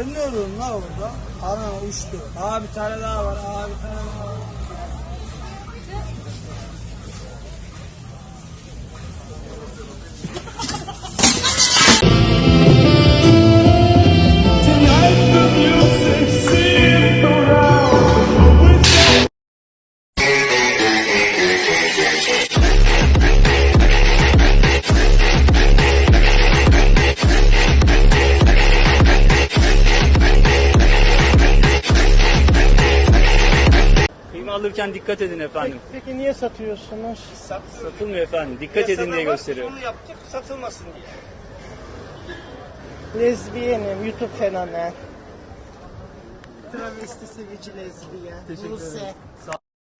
Sen ne arıyorsun la orada? Ana uçtu. Aa bir tane daha var. Aa bir tane daha var. Alırken dikkat edin efendim. Peki niye satıyorsunuz? Sat, Satılmıyor efendim. Dikkat edin diye gösteriyorum. Bunu yaptık satılmasın diye. Lezbiyenim, YouTube fenomen. Travesti sevici lezbiyen. Buse.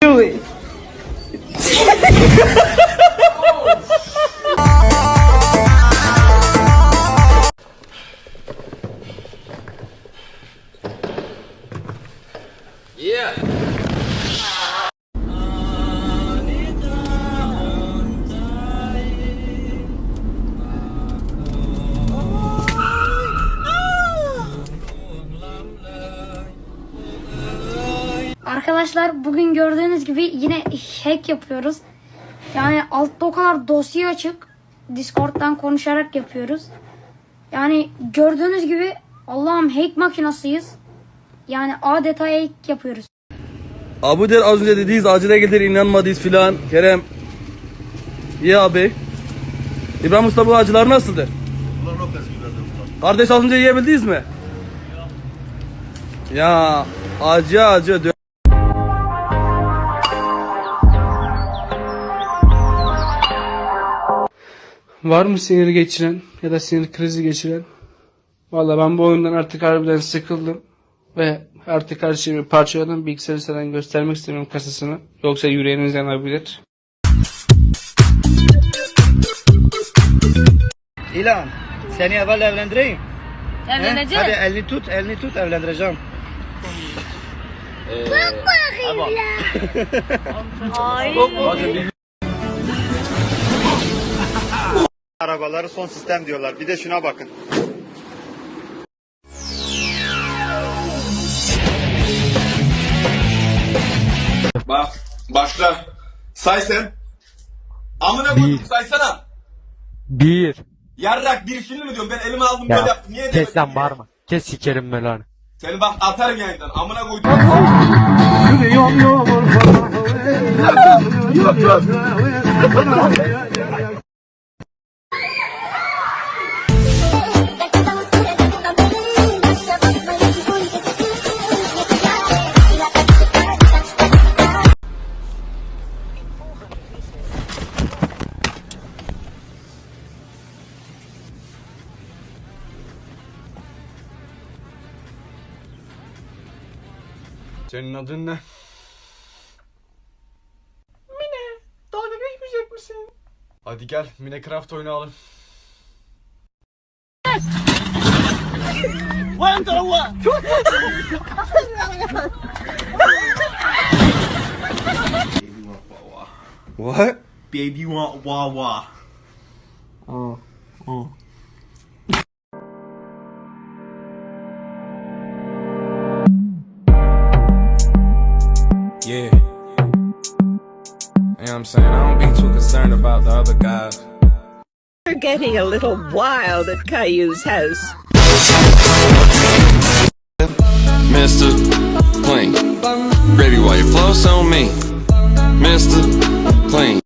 Julie. Arkadaşlar bugün gördüğünüz gibi yine hack yapıyoruz. Yani altta o kadar dosya açık. Discord'dan konuşarak yapıyoruz. Yani gördüğünüz gibi Allah'ım hack makinasıyız. Yani adeta hack yapıyoruz. Abu der az önce dediğiniz acile gelir inanmadıyız filan. Kerem. İyi abi. İbrahim Usta bu acılar nasıldır? Kardeş az önce yiyebildiniz mi? Ya acı acı. Var mı sinir geçiren ya da sinir krizi geçiren? Valla ben bu oyundan artık harbiden sıkıldım. Ve artık her şeyi parçaladım. Bilgisayarı sana göstermek istemiyorum kasasını. Yoksa yüreğiniz yanabilir. İlan, seni evvel evlendireyim. Evleneceğiz. Hadi elini tut, elini tut evlendireceğim. Arabaları son sistem diyorlar. Bir de şuna bakın. Bak başla. Say sen. Amına koyayım saysana. Bir. Yarrak bir şimdi mi diyorum ben elime aldım Ya, böyle yaptım. Niye Kes lan bağırma. Kes sikerim belanı. Seni bak atarım yayından amına koydum. Senin adın ne? Mine dalga geçmeyecek misin? Hadi gel Minecraft oynayalım. What? Baby want wah wah. Yeah. You know what I'm saying? I don't be too concerned about the other guys. We're getting a little wild at Caillou's house. Mr. Clean. Baby, why you flow so me? Mr. Clean.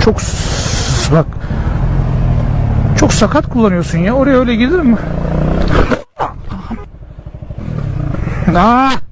Çok bak. Çok sakat kullanıyorsun ya. Oraya öyle gidilir mi? Aa!